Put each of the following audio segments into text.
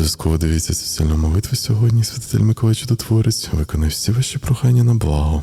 Обов'язково дивіться цю сильну молитву сьогодні. Святитель Миколай Чудотворець виконає всі ваші прохання на благо.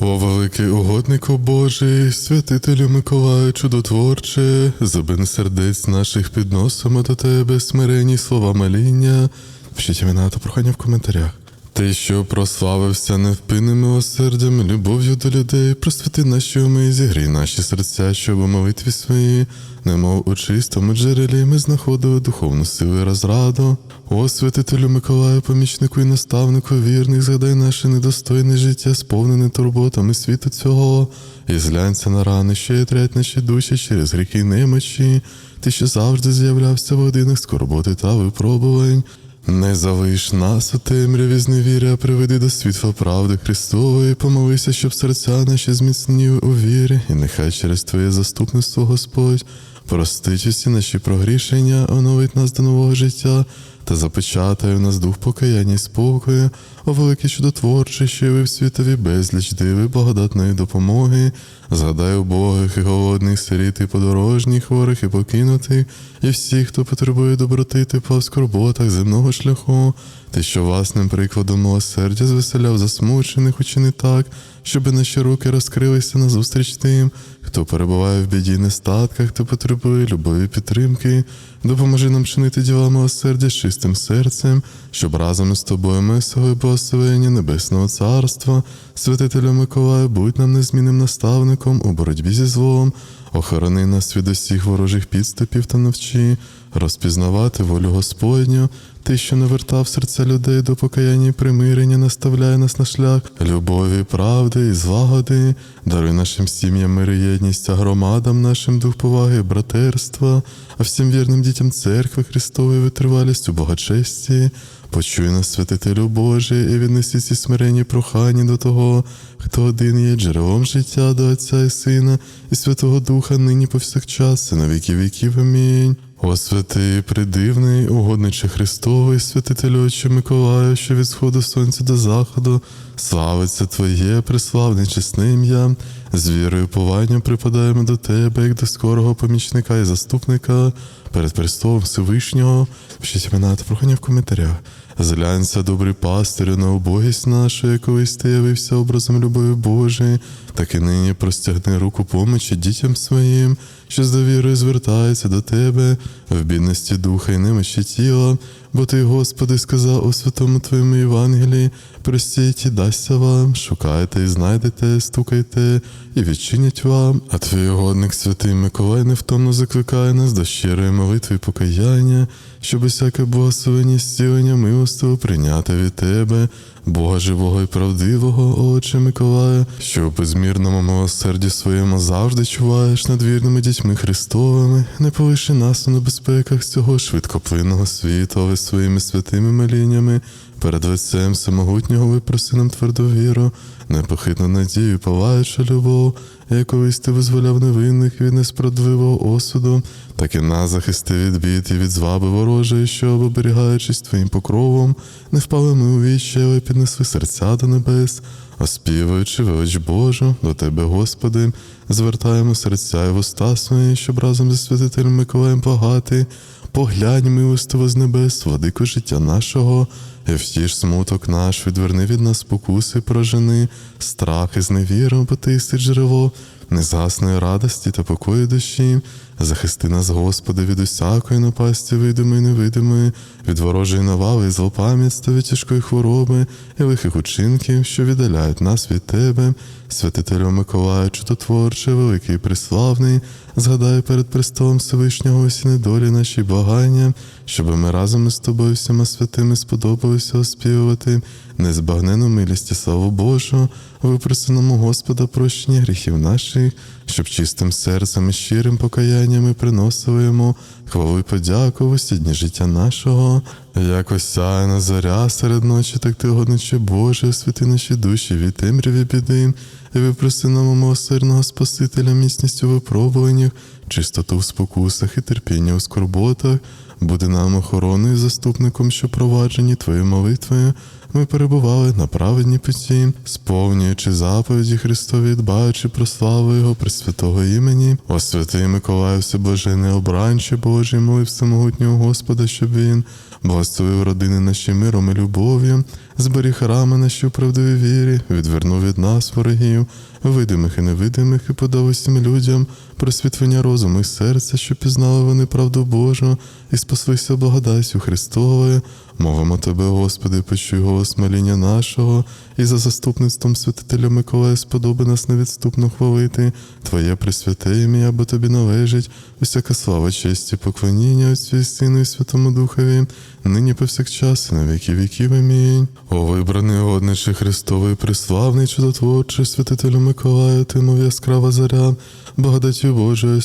О, великий угоднику Божий, святителю Миколаю чудотворче, зубин сердець наших підносимо до тебе, смирені слова моління. Пишіть імена та прохання в коментарях. Ти, що прославився невпинним милосердям, любов'ю до людей, просвіти наші уми і зігрій наші серця, щоб у молитві свої, немов у чистому джерелі, ми знаходили духовну силу і розраду. О, святителю Миколаю, помічнику і наставнику вірний, згадай наше недостойне життя, сповнене турботами світу цього, і зглянься на рани, що ятрять наші душі через гріхи немочі, ти, що завжди з'являвся в годинах скорботи та випробувань. Не залиш нас у темряві зневіря, приведи до світла правди Христової, помолися, щоб серця наші зміцніли у вірі, і нехай через Твоє заступництво, Господь, простить усі наші прогрішення, оновить нас до нового життя та запечатає в нас дух покаяння і спокою, о великий чудотворчий, що явив світові безліч диви благодатної допомоги, згадай убогих і голодних, сиріт і подорожніх, хворих і покинутих, і всіх, хто потребує доброти тепла в скорботах земного шляху, ти, що власним прикладом милосердя звеселяв засмучених, учини так, щоби наші руки розкрилися назустріч тим, хто перебуває в біді і нестатках, хто потребує любові підтримки, допоможи нам чинити діла милосердя чистим серцем, щоб разом із тобою ми і благословення Небесного Царства, святителю Миколаю, будь нам незмінним наставником у боротьбі зі злом, охорони нас від усіх ворожих підступів та навчи, розпізнавати волю Господню, ти, що навертав серця людей до покаяння і примирення, наставляє нас на шлях любові, правди і злагоди, даруй нашим сім'ям мир і єдність, а громадам нашим дух поваги, братерства, а всім вірним дітям церкви Христової витривалість у богачесті. Почуй нас, святителю Божий, і віднеси ці смиренні прохання до того, хто один є джерелом життя до Отця і Сина, і Святого Духа нині повсякчас, і на віки віків. Амінь. О святий, придивний, угодниче Христовий, святителю Отче Миколаю, що від сходу сонця до заходу, славиться Твоє, приславне чесне ім'я, з вірою і пованням припадаємо до Тебе, як до скорого помічника і заступника перед престолом Всевишнього. Пишіть імена та прохання в коментарях. Зглянься, добрий пастирю, на убогість нашу, як колись ти явився образом любові Божої, так і нині простягни руку помочі дітям своїм, що з довірою звертаються до тебе в бідності духа і немощі тіла, бо ти, Господи, сказав у святому Твоєму Євангелії, простіть і дасться вам, шукайте і знайдете, стукайте і відчинять вам. А твій угодник святий Миколай невтомно закликає нас до щирої молитви і покаяння, щоб усяке благословення зцілення милостиво прийняти від тебе, Бога живого і правдивого, Отче Миколаю, що у безмірному милосерді своєму завжди чуваєш над вірними дітьми Христовими, не полиши нас у небезпеках цього швидкоплинного світу, але своїми святими моліннями. Перед лицем всемогутнього випроси нам тверду віру, непохитну надію, палаючу любов, як колись ти визволяв невинних від несправедливого осуду, так і нас захисти від бід і від зваби ворожої, щоб, оберігаючись твоїм покровом, не впали ми у вічі, але піднесли серця до небес, оспівуючи велич Божу, до тебе, Господи, звертаємо серця і вуста свої, щоб разом зі святителем Миколаєм багати, поглянь милостиво з небес, владику життя нашого, і ж смуток наш, відверни від нас покуси прожени, страх і зневіру, потисти ти джерело, незгасної радості та покою душі, захисти нас, Господи, від усякої напасті, видимої, невидимої, від ворожої навали і злопам'ятства, від тяжкої хвороби і лихих учинків, що віддаляють нас від Тебе, святителю Миколаю, чудотворче, великий і приславний, згадай перед престолом Всевишнього усі недолі наші благання, щоб ми разом із тобою всіма святими сподобалися оспівувати незбагнену милість і славу Божу, випросиному Господа прощення гріхів наших, щоб чистим серцем і щирим покаянням приносили йому хвалу й подяку в усі життя нашого, як осяяна заря серед ночі, так ти годниче Боже, святи наші душі від темряві біди, і випроси нам у милосердного Спасителя міцність у випробуваннях, чистоту в спокусах і терпіння у скорботах, Буде нам охороною заступником, що проваджені Твоєю молитвою. Ми перебували на праведній путі, сповнюючи заповіді Христові, дбаючи про славу Його пресвятого імені. О святий Миколаю, всеблажений обранче Божий, молив всемогутнього Господа, щоб він благословив родини наші миром і любов'ю, зберіг рами наші у правдивій вірі, відвернув від нас ворогів, видимих і невидимих, і подав усім людям. Просвітлення розуму і серця, що пізнали вони правду Божу, і спаслися благодаттю Христовою. Мовимо Тебе, Господи, почуй голос моління нашого, і за заступництвом святителя Миколая сподоби нас невідступно хвалити. Твоє пресвяте ім'я, бо тобі належить, усяка слава, честь і поклоніння Отцю і Сину і Святому Духові, нині повсякчас і на віки віків. Амінь. О вибраний годничий Христовий, приславний чудотворчий святителю Миколаю, ти мов яскрава заря, благодаттю Божою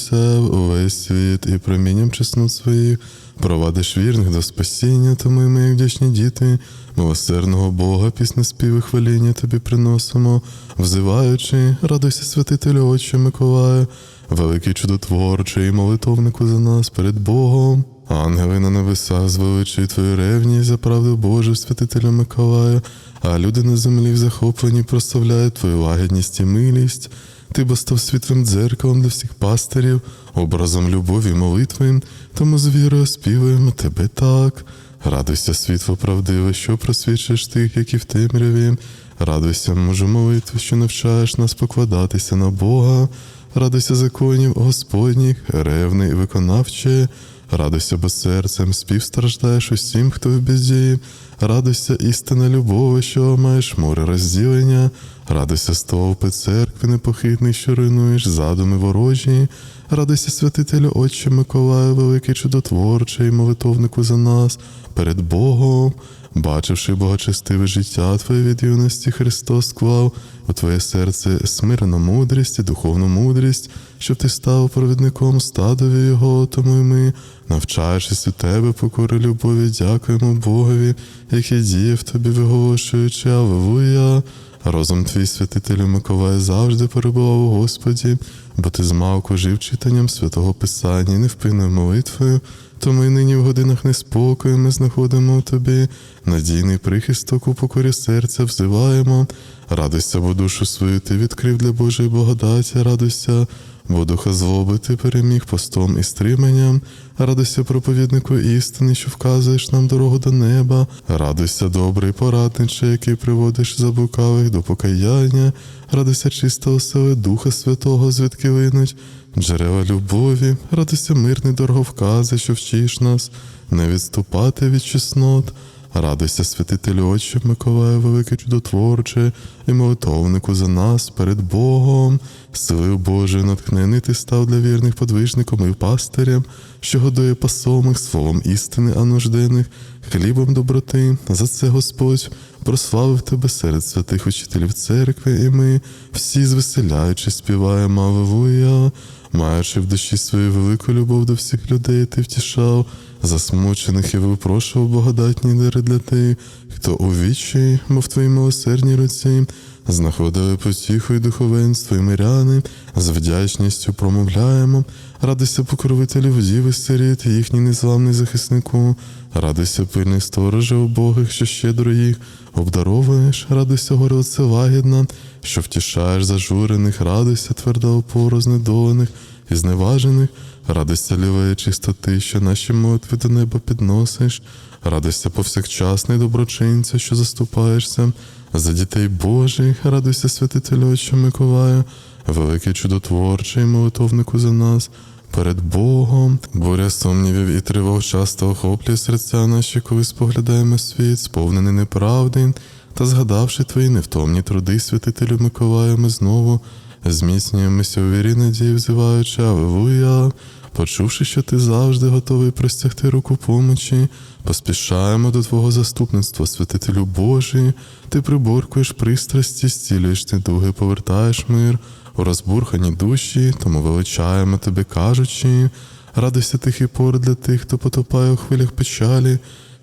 увесь світ і промінням чеснот своїх. Провадиш вірних до спасіння, тому ми, як вдячні діти, милосердного Бога, пісне співи хваління тобі приносимо, взиваючи, радуйся, святителю Отче Миколаю, великий чудотворчий і молитовнику за нас перед Богом. Ангели на небесах звеличують твою ревність за правду Божу, святителю Миколаю, а люди на землі в захопленні прославляють твою лагідність і милість. Ти бо став світлим дзеркалом для всіх пастирів, образом любові молитви, тому з вірою співаємо тебе так. Радуйся, світло правдиве, що просвічуєш тих, які в темряві. Радуйся, мужу молитви, що навчаєш нас покладатися на Бога. Радуйся законів Господніх, ревний і виконавче. Радуйся, бо серцем співстраждаєш усім, хто в біді. Радуйся, істина любові, що маєш море розділення. Радуйся, стовпи церкви непохитний, що руйнуєш задуми ворожі. Радуйся, святителю Отче Миколаю, великий чудотворчий, молитовнику за нас перед Богом. Бачивши благочестиве життя Твоє від юності, Христос склав у Твоє серце смирену мудрість і духовну мудрість, щоб ти став провідником стадові Його, тому й ми, навчаючись у Тебе, покори любові, дякуємо Богові, який діє в тобі, виголошуючи Аллилуйя. Розум твій, святителю Миколай, завжди перебував у Господі, бо ти змалку жив читанням святого Писання невпинною молитвою, тому й нині в годинах неспокою ми знаходимо у тобі надійний прихисток у покорі серця взиваємо. Радуйся, бо душу свою ти відкрив для Божої благодаті, радуйся, бо духа злоби ти переміг постом і стриманням. Радуйся, проповіднику істини, що вказуєш нам дорогу до неба. Радуйся, добрий порадниче, який приводиш заблукавих до покаяння. Радуйся, чиста оселе Духа Святого, звідки линуть джерела любові. Радуйся, мирний дороговкази, що вчиш нас, не відступати від чеснот. Радуйся, святителю Отче Миколаю, великий чудотворче, і молитовнику за нас перед Богом, силою Божою натхнений ти став для вірних подвижником і пастирям, що годує пасомих словом істини, а нужденних, хлібом доброти. За це Господь прославив тебе серед святих учителів церкви, і ми, всі звеселяючи, співаємо Аллилуйя. Маючи в душі свою велику любов до всіх людей, ти втішав, засмучених і випрошував благодатні дари для тих, хто у вічі, бо в твоїй милосердній руці, знаходили потіху і духовенство, і миряни, з вдячністю промовляємо, радуйся покровителю діви сиріт, їхній незламний захиснику, радуйся пильний стороже убогих, що щедро їх обдаровуєш, радуйся горілце лагідна, що втішаєш зажурених, радуйся тверда опора знедолених і зневажених, радуйся лівої чистоти, що наші молитви до неба підносиш, радуйся повсякчасний доброчинця, що заступаєшся за дітей Божих, радуйся, святителю Отче Миколаю, великий чудотворчий молитовнику за нас. Перед Богом, буря сумнівів і тривог часто охоплює серця наші, коли споглядаємо світ, сповнений неправди, та згадавши твої невтомні труди, святителю Миколаю, ми знову зміцнюємося у вірі надії, взиваючи Аллилуйя, почувши, що ти завжди готовий простягти руку помочі, поспішаємо до Твого заступництва, святителю Божий, ти приборкуєш пристрасті, зцілюєш недуги, повертаєш мир у розбурхані душі, тому величаємо тебе, кажучи, радуйся тихий пор для тих, хто потопає у хвилях печалі,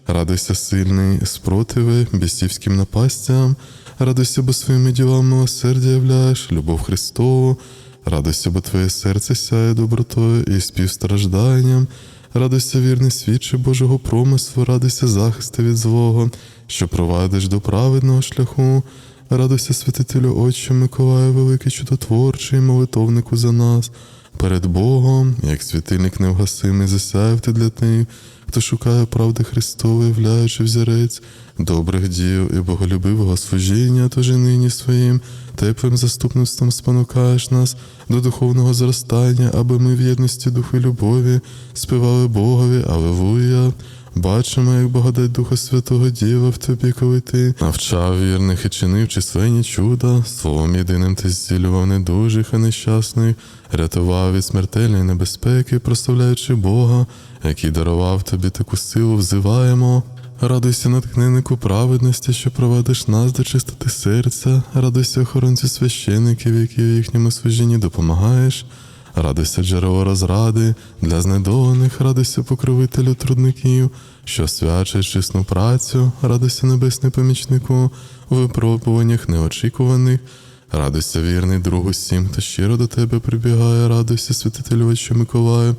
радуйся сильний спротиви бісівським напастям, радуйся, бо своїми ділами милосердя являєш, любов Христову, радуйся, бо твоє серце сяє добротою і співстражданням, Радуйся, вірний свідче Божого промислу, радуйся захисту від злого, що провадиш до праведного шляху. Радуйся, святителю Отче Миколаю, великий чудотворчий, молитовнику за нас. Перед Богом, як світильник невгасимий, засяяв ти для тих, хто шукає правди Христової, являючи взірець добрих діл і боголюбивого служіння, тож і нині своїм теплим заступництвом спонукаєш нас до духовного зростання, аби ми в єдності духу і любові співали Богові, Алелуя. Бачимо, як благодать Духа Святого Діва в тобі, коли ти навчав вірних і чинив численні чуда, словом єдиним ти зцілював недужих і нещасних, рятував від смертельної небезпеки, прославляючи Бога, який дарував тобі таку силу, взиваємо. Радуйся, натхненнику праведності, що провадиш нас до чистоти серця, радуйся охоронцю священиків, які в їхньому служінні допомагаєш. Радуйся джерело розради для знедолених, радуйся покровителю трудників, що свячать чесну працю, радуйся небесний помічнику у випробуваннях неочікуваних, радуйся вірний друг усім, хто щиро до тебе прибігає, радуйся, святителю Миколаю,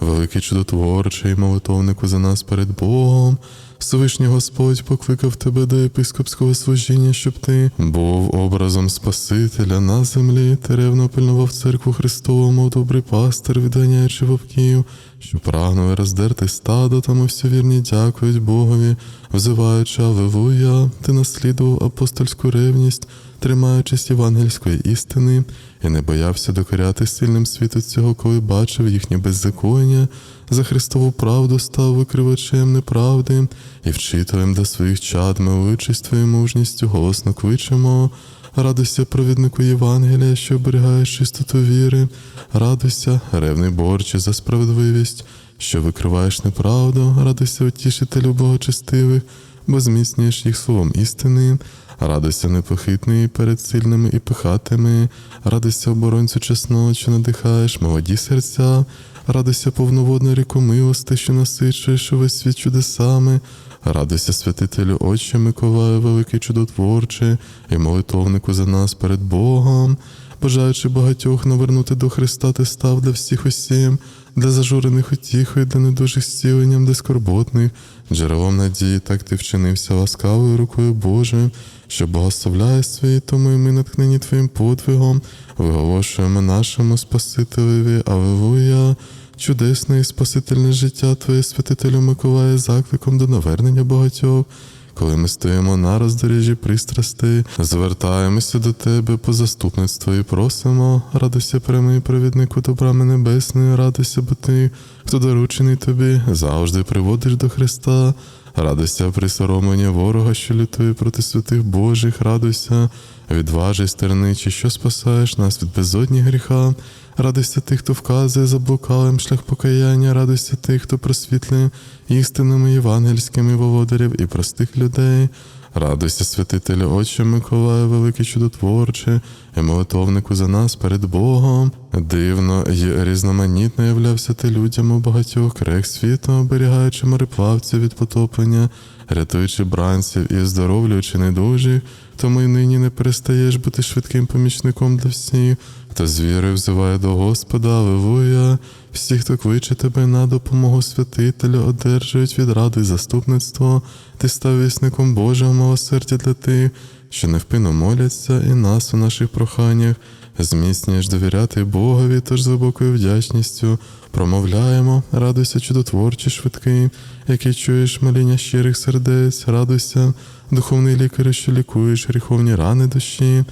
великий чудотворчий молитовнику за нас перед Богом. Всевишній Господь покликав тебе до єпископського служіння, щоб ти був образом Спасителя на землі, ти ревно пильнував церкву Христову, мов добрий пастир, відганяючи вовків, що прагнули роздерти стадо, тому всі вірні дякують Богові, взиваючи Аллилуйя, ти наслідував апостольську ревність, тримаючись євангельської істини, і не боявся докоряти сильним світу цього, коли бачив їхнє беззаконня, за Христову правду став викривачем неправди і вчителем до своїх чад, милуючись твоєю мужністю, голосно кличемо. Радуйся, провіднику Євангелія, що оберігаєш чистоту віри, радуйся, ревний борче за справедливість, що викриваєш неправду, радуйся, утішителю благочестивих, бо зміцнюєш їх словом істини, радуйся непохитний перед сильними і пихатими, радуйся оборонцю чесного, що надихаєш молоді серця, радуйся повноводна ріку милости, що насичуєш увесь світ чудесами, радуйся святителю Отче Миколаю, великий чудотворче, і молитовнику за нас перед Богом. Бажаючи багатьох навернути до Христа, ти став для всіх усім, для зажурених утіхою, для недужих зціленням, для скорботних, джерелом надії, так ти вчинився ласкавою рукою Божою, що благословляє свої, тому і ми натхнені Твоїм подвигом, виголошуємо нашому Спасителеві, Аллилуйя, чудесне і спасительне життя Твоє, святителю Миколая, закликом до навернення багатьох. Коли ми стоїмо на роздоріжжі пристрастей, звертаємося до тебе по заступництво і просимо, радуйся прямий провіднику до брами небесної, радуйся, бо ти, хто доручений тобі, завжди приводиш до Христа. Радуйся присоромлення ворога, що лютує проти святих Божих, радуйся, відважий стерничі, що спасаєш нас від безодні гріха. Радуйся тих, хто вказує заблукалим шлях покаяння, радуйся тих, хто просвітлює істинами євангельськими володарів і простих людей. Радуйся, святителю Отче Миколаю, великий чудотворче, і молитовнику за нас перед Богом. Дивно й різноманітно являвся ти людям у багатьох крех світу, оберігаючи мореплавців від потоплення, рятуючи бранців і оздоровлюючи недужих, тому й нині не перестаєш бути швидким помічником для всіх, хто з вірою взиває до Господа, Аллилуйя. Всі, хто кличе тебе на допомогу святителю, одержують від ради заступництво, ти став вісником Божого милосердя для тих, що невпинно моляться, і нас у наших проханнях зміцнюєш довіряти Богові, тож з глибокою вдячністю промовляємо, радуйся, чудотворчий швидкий, який чуєш моління щирих сердець, радуйся, духовний лікар, що лікуєш гріховні рани душі.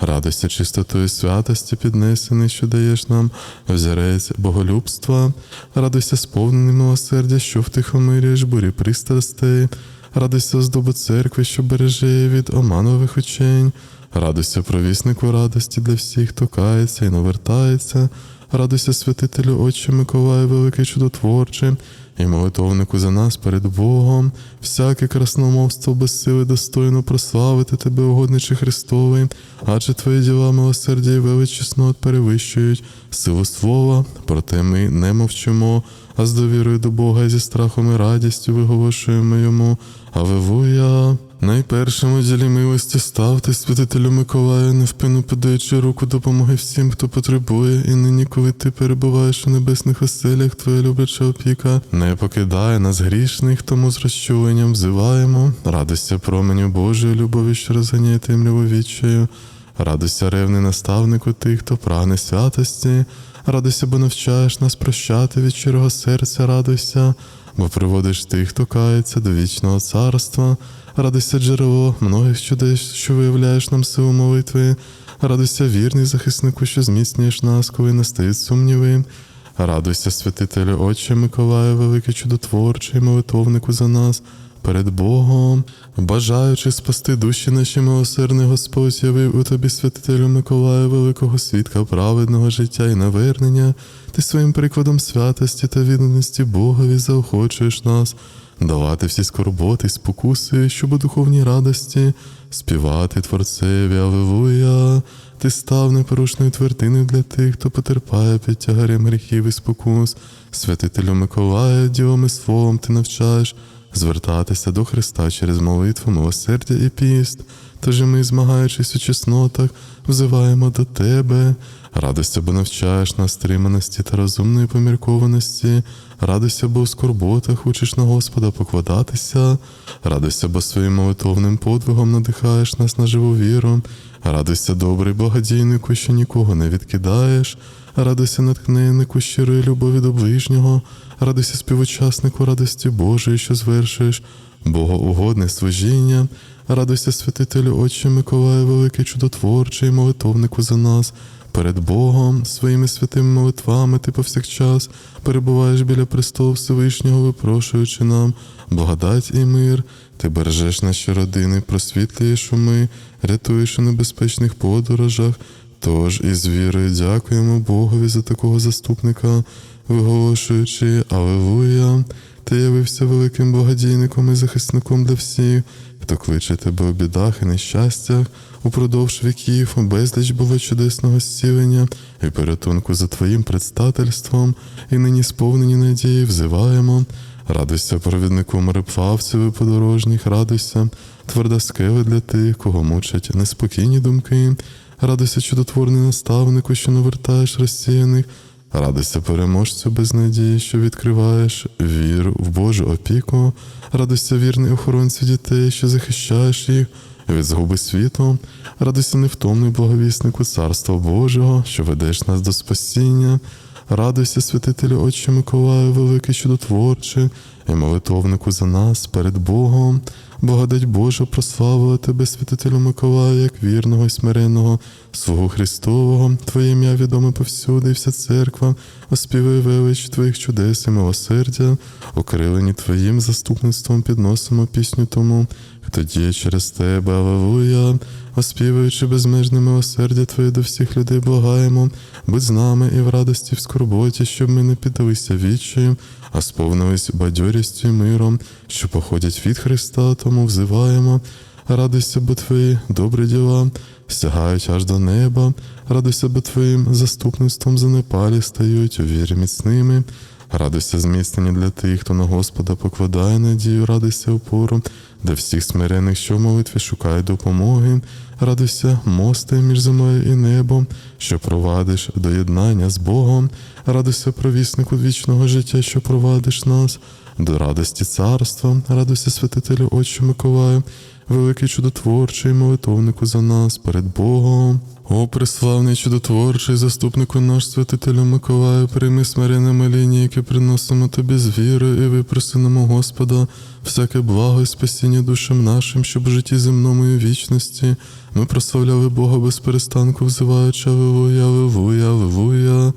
Радуйся чистотою святості піднесений, що даєш нам взірець боголюбства, радуйся сповнений милосердя, що втихомирюєш бурі пристрастей, радуйся здобу церкви, що береже її від оманових учень, радуйся провіснику радості для всіх, хто кається і навертається, радуйся святителю Отче Миколаю, великий чудотворче, і молитовнику за нас перед Богом, всяке красномовство без сили достойно прославити тебе, угодниче Христовий, адже твої діла милосердя і велич перевищують силу слова, проте ми не мовчимо, а з довірою до Бога і зі страхом і радістю виголошуємо йому. Авевуя. Найпершим у ділі милості ставте святителю Миколаю, невпинно подаючи руку допомоги всім, хто потребує, і нині, коли ти перебуваєш у небесних оселях, твоя любляча опіка не покидає нас грішних, тому з розчуленням взиваємо. Радуйся променю Божої любові, що розганяє темряву відчаю. Радуйся, ревний наставнику тих, хто прагне святості. Радуйся, бо навчаєш нас прощати від щирого серця, радуйся, бо приводиш тих, хто кається до вічного царства. Радуйся, джерело многих чудес, що виявляєш нам силу молитви. Радуйся, вірний захиснику, що зміцнюєш нас, коли настають сумніви. Радуйся, святителю, Отче Миколаю, великий чудотворчий, молитовнику за нас. Перед Богом, бажаючи спасти душі наші милосердний Господь явив у тобі святителю Миколаю, великого свідка праведного життя і навернення, ти своїм прикладом святості та відданості Богові заохочуєш нас, давати всі скорботи, спокуси, щоб у духовній радості співати Творцеві, Аллилуйя. Ти став непорушною твердиною для тих, хто потерпає під тягарем гріхів і спокус. Святителю Миколая, ділом і словом ти навчаєш звертатися до Христа через молитву, милосердя і піст. Тож і ми, змагаючись у чеснотах, взиваємо до Тебе. Радуйся, бо навчаєш нас стриманості та розумної поміркованості. Радуйся, бо у скорботах учиш на Господа покладатися. Радуйся, бо своїм молитовним подвигом надихаєш нас на живу віру. Радуйся, добрий благодійнику, що нікого не відкидаєш. Радуйся, натхненнику щирої любові до ближнього. Радуйся, співучаснику радості Божої, що звершуєш богоугодне служіння. Радуйся, святителю Отче Миколаю, великий чудотворчий, молитовнику за нас. Перед Богом, своїми святими молитвами ти повсякчас перебуваєш біля престолу Всевишнього, випрошуючи нам благодать і мир. Ти бережеш наші родини, просвітлюєш уми, рятуєш у небезпечних подорожах. Тож із вірою дякуємо Богові за такого заступника, виголошуючи Аллилуйя, ти явився великим благодійником і захисником для всіх, хто кличе тебе у бідах і нещастях, упродовж віків безліч було чудесного зцілення і порятунку за твоїм предстательством, і нині сповнені надії взиваємо. Радуйся, провіднику мореплавців і подорожніх, радуйся, тверда скеля для тих, кого мучать неспокійні думки. Радуйся, чудотворний наставнику, що навертаєш розсіяних. Радуйся, переможцю без надії, що відкриваєш віру в Божу опіку. Радуйся, вірний охоронцю дітей, що захищаєш їх від згуби світу. Радуйся, невтомний благовіснику Царства Божого, що ведеш нас до спасіння. Радуйся, святителю Отче Миколаю, великий чудотворче, і молитовнику за нас перед Богом. Благодать Божа прославила тебе, святителю Миколаю, як вірного і смиренного, свого Христового, Твоє ім'я відоме повсюди, і вся церква, оспівує велич Твоїх чудес і милосердя, окрилені Твоїм заступництвом підносимо пісню тому, хто діє через тебе, Аллилуйя, оспівуючи безмежне милосердя Твоє до всіх людей, благаємо, будь з нами і в радості, в скорботі, щоб ми не піддалися відчаю, а сповнились бадьорістю і миром, що походять від Христа, тому взиваємо. Радуйся, бо твої добрі діла сягають аж до неба, радуйся, бо твоїм заступництвом занепалі стають у вірі міцними. Радуйся, зміцнені для тих, хто на Господа покладає надію, радуйся опору, для всіх смирених, що в молитві шукають допомоги. Радуйся, мости між землею і небом, що провадиш до єднання з Богом. Радуйся, провіснику вічного життя, що провадиш нас до радості царства. Радуйся, святителю Отче Миколаю, великий чудотворчий молитовнику за нас перед Богом. О, преславний чудотворчий заступнику наш святителю Миколаю, прийми смирене моління, яке приносимо тобі з вірою і випросинемо Господа, всяке благо і спасіння душам нашим, щоб у житті земному і вічності ми прославляли Бога без перестанку, взиваючи Аллилуйя, Аллилуйя, Аллилуйя.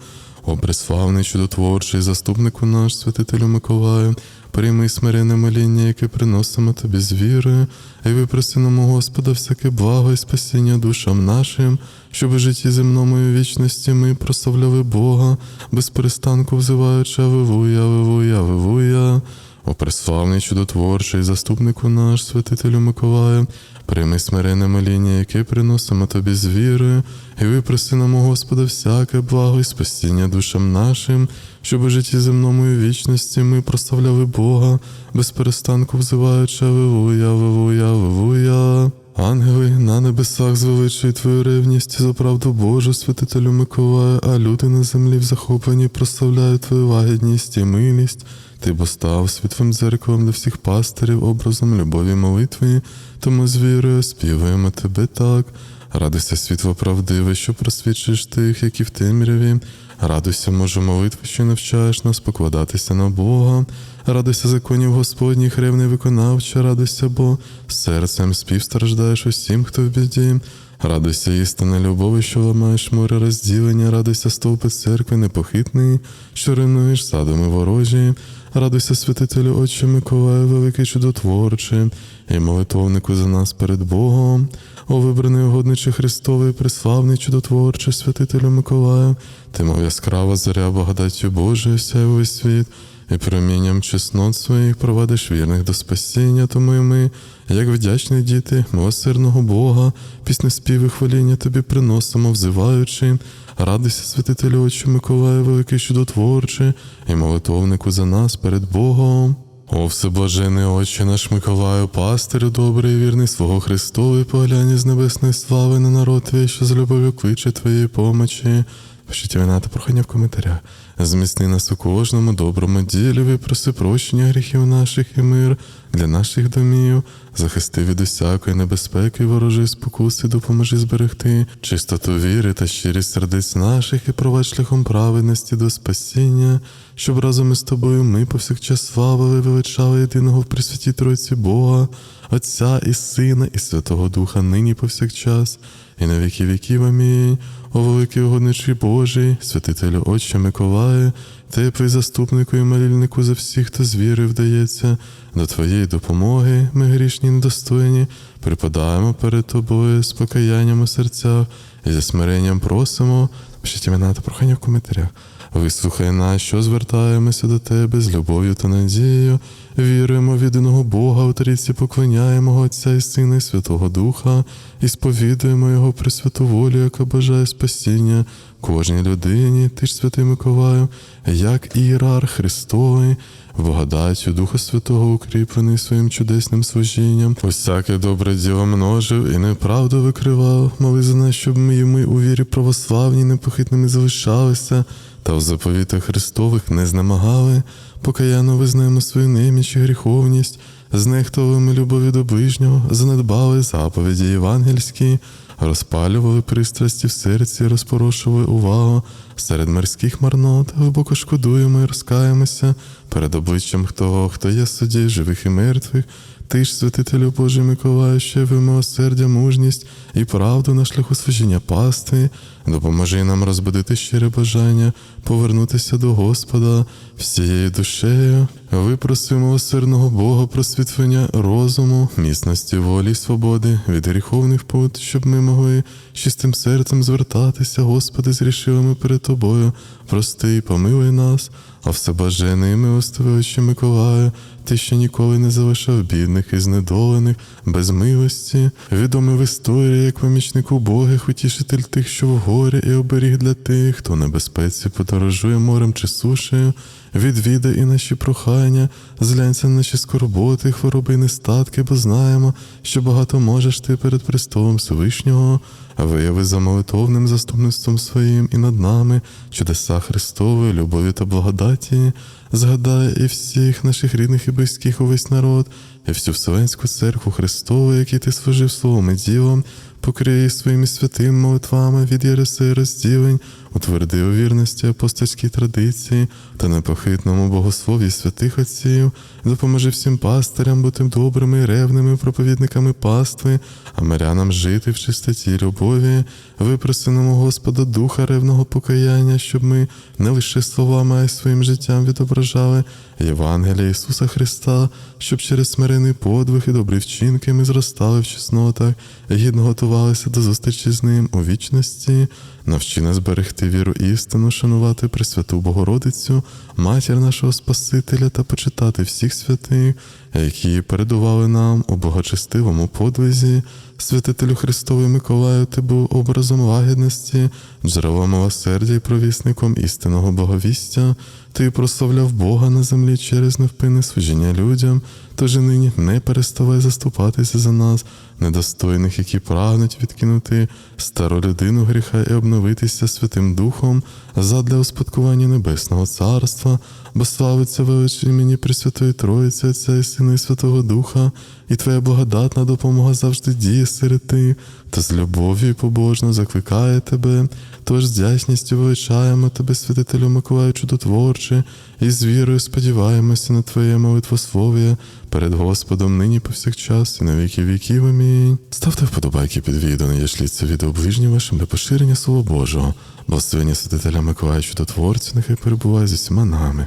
О, преславний чудотворчий заступнику наш, святителю Миколаю, прийми смирене моління, яке приносимо тобі з вірою, і випросимо Господа всяке благо і спасіння душам нашим, щоб у житті земному і вічності ми прославляли Бога, без перестанку взиваючи Аллилуйя, Аллилуйя, Аллилуйя. О преславний чудотворчий заступнику наш, святителю Миколаю, прийми смирене моління, яке приносимо тобі з вірою, і випроси нам Господа всяке благо і спасіння душам нашим, щоб у житті земному і вічності ми прославляли Бога, без перестанку взиваючи Авилуя, Авилуя, Авилуя. Ангели на небесах звеличують твою ревність за правду Божу, святителю Миколаю, а люди на землі в захопленні прославляють твою лагідність і милість. Ти бо став світлим дзеркалом для всіх пастирів, образом любові молитви, тому з вірою співаємо тебе так. Радуйся, світло правдиве, що просвічуєш тих, які в темряві. Радуйся, може, молитви, що навчаєш нас покладатися на Бога. Радуйся законів Господніх, ревний виконавча, радуйся, бо серцем співстраждаєш усім, хто в біді. Радуйся, істина любові, що ламаєш море розділення, радуйся, стовпи церкви непохитний, що руйнуєш задуми ворожі. Радуйся, святителю Отче Миколаю, великий чудотворче, і молитовнику за нас перед Богом. О, вибраний угодниче Христовий, преславний чудотворче, святителю Миколаю, ти мов яскрава заря благодаттю Божою, увесь світ, і промінням чеснот своїх провадиш вірних до спасіння, тому і ми, як вдячні діти, милосердного Бога, пісне співи хваління тобі приносимо, взиваючи. Радуйся, святителю Отче Миколаю, великий чудотворче, і молитовнику за нас перед Богом. О, всеблажений Отче наш Миколаю, пастирю добрий і вірний свого Христовий, поглянь з небесної слави на народ твій, що з любов'ю кличе твоєї помочі. Пишіть імена та прохання в коментарях. Зміцни нас у кожному доброму ділі, випроси прощення гріхів наших і мир для наших домів, захисти від усякої небезпеки, ворожої спокуси, допоможи зберегти чистоту віри та щирість сердець наших і провадь шляхом праведності до спасіння, щоб разом із тобою ми повсякчас славили, величали єдиного в Пресвятій Тройці Бога, Отця і Сина, і Святого Духа, нині повсякчас, і на віки віків. Амінь. О великий угодничий Божий, святителю Отче Миколаю, теплий заступнику і молільнику за всіх, хто з вірою вдається, до Твоєї допомоги, ми грішні недостойні, припадаємо перед Тобою з покаянням у серцях і зі смиренням просимо. Пишіть імена та прохання в коментарях. Вислухай нас, що звертаємося до Тебе з любов'ю та надією, віруємо в єдиного Бога, у трійці поклоняємо Отця і Сина і Святого Духа, і сповідуємо Його присвяту волю, яка бажає спасіння кожній людині, ти ж святий Миколаю, як ієрарх Христовий, благодаттю Духа Святого укріплений своїм чудесним служінням, усяке добре діло множив і неправду викривав, моли за нас, щоб ми, і ми у вірі православній непохитними залишалися, та в заповітах Христових не знемагали, покаяно визнаємо свою неміч і гріховність, знехтували ми любові до ближнього, занедбали заповіді євангельські, розпалювали пристрасті в серці, розпорошували увагу. Серед мирських марнот, глибоко шкодуємо і розкаємося. Перед обличчям того, хто є судді живих і мертвих. Ти ж, святителю Божий Миколаю, ще ви милосердя, мужність і правду на шляху служіння пасти, допоможи нам розбудити щире бажання, повернутися до Господа всією душею, випроси милосердного Бога просвітлення розуму, міцності волі й свободи від гріховних пут, щоб ми могли чистим серцем звертатися, Господи, з рішилами перед Тобою, прости і помилуй нас, а всебажений і милостивий Миколаю, ти ще ніколи не залишав бідних і знедолених, без милості, відомий в історії, як помічник убогих, утішитель тих, що в горі, і оберіг для тих, хто в небезпеці подорожує морем чи сушею, відвідай і наші прохання, зглянься на наші скорботи, хвороби і нестатки, бо знаємо, що багато можеш ти перед престолом Всевишнього, вияви за молитовним заступництвом своїм і над нами чудеса Христової, любові та благодаті, згадай і всіх наших рідних і близьких увесь народ, і всю Вселенську церкву Христову, який ти служив словом і ділом, покрий своїми святими молитвами від єреси розділень, утверди у вірності апостольській традиції та непохитному богослові святих отців, допоможи всім пастирям бути добрими і ревними проповідниками пастви, а мирянам жити в чистоті любові, випросиному Господа духа ревного покаяння, щоб ми не лише словами, а й своїм життям відображали Євангелія Ісуса Христа, щоб через смирений подвиг і добрі вчинки ми зростали в чеснотах гідно готувалися до зустрічі з Ним у вічності. Навчи нас берегти віру істину, шанувати Пресвяту Богородицю, матір нашого Спасителя та почитати всіх святих, які передували нам у богочестивому подвизі, святителю Христовий Миколаю, ти був образом лагідності, джерелом милосердя і провісником істинного боговістя, Ти прославляв Бога на землі через невпинне служіння людям, тож і нині. Не переставай заступатися за нас, недостойних, які прагнуть відкинути стару людину гріха і обновитися Святим Духом задля успадкування Небесного Царства, бо славиться велич імені Пресвятої Троїці, Отця і Сина і Святого Духа, і Твоя благодатна допомога завжди діє серед тих, та з любов'ю побожно закликає тебе, тож з дясністю величаємо тебе, святителю Миколаю Чудотворче, і з вірою сподіваємося на Твоє молитвослов'я перед Господом нині повсякчас і на віки віків. Амінь. Ставте вподобайки під відео, не це відео ближнім вашим для поширення Слова Божого. Благословення святителя Миколая Чудотворця, нехай перебуває з усіма нами.